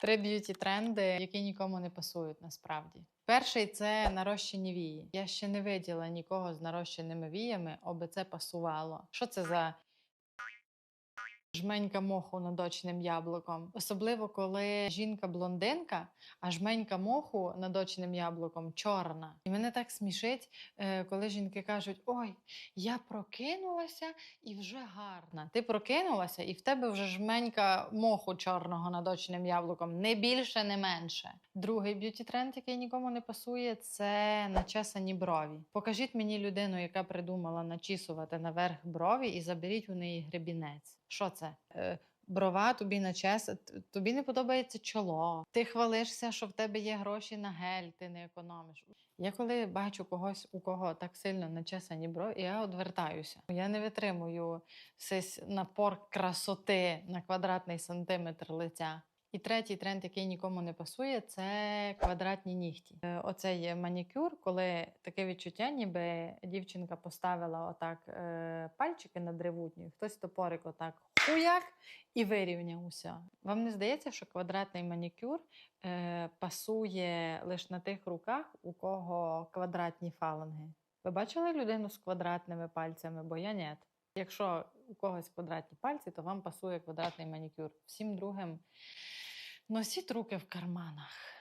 Три б'юті тренди, які нікому не пасують насправді. Перший це нарощені вії. Я ще не виділа нікого з нарощеними віями, аби це пасувало. Що це за жменька моху над очним яблуком? Особливо коли жінка блондинка, а жменька моху над очним яблуком чорна. І мене так смішить, е, коли жінки кажуть: Ой, я прокинулася і вже гарна. Ти прокинулася, і в тебе вже жменька моху чорного над очним яблуком. Не більше, не менше. Другий б'юті тренд, який нікому не пасує, це начесані брові. Покажіть мені людину, яка придумала начісувати наверх брові, і заберіть у неї гребінець. Що це? Е, Брова тобі на чес, тобі не подобається чоло. Ти хвалишся, що в тебе є гроші на гель, ти не економиш. Я коли бачу когось, у кого так сильно начесані брові, я одвертаюся. Я не витримую цей напор красоти на квадратний сантиметр лиця. І третій тренд, який нікому не пасує, це квадратні нігті. Е, Оцей манікюр, коли таке відчуття, ніби дівчинка поставила отак е, пальчики на древутні, хтось топорик отак хуяк і вирівняв усе. Вам не здається, що квадратний манікюр е, пасує лише на тих руках, у кого квадратні фаланги? Ви бачили людину з квадратними пальцями? Бо я ні. Якщо у когось квадратні пальці, то вам пасує квадратний манікюр. Всім другим носіть руки в карманах.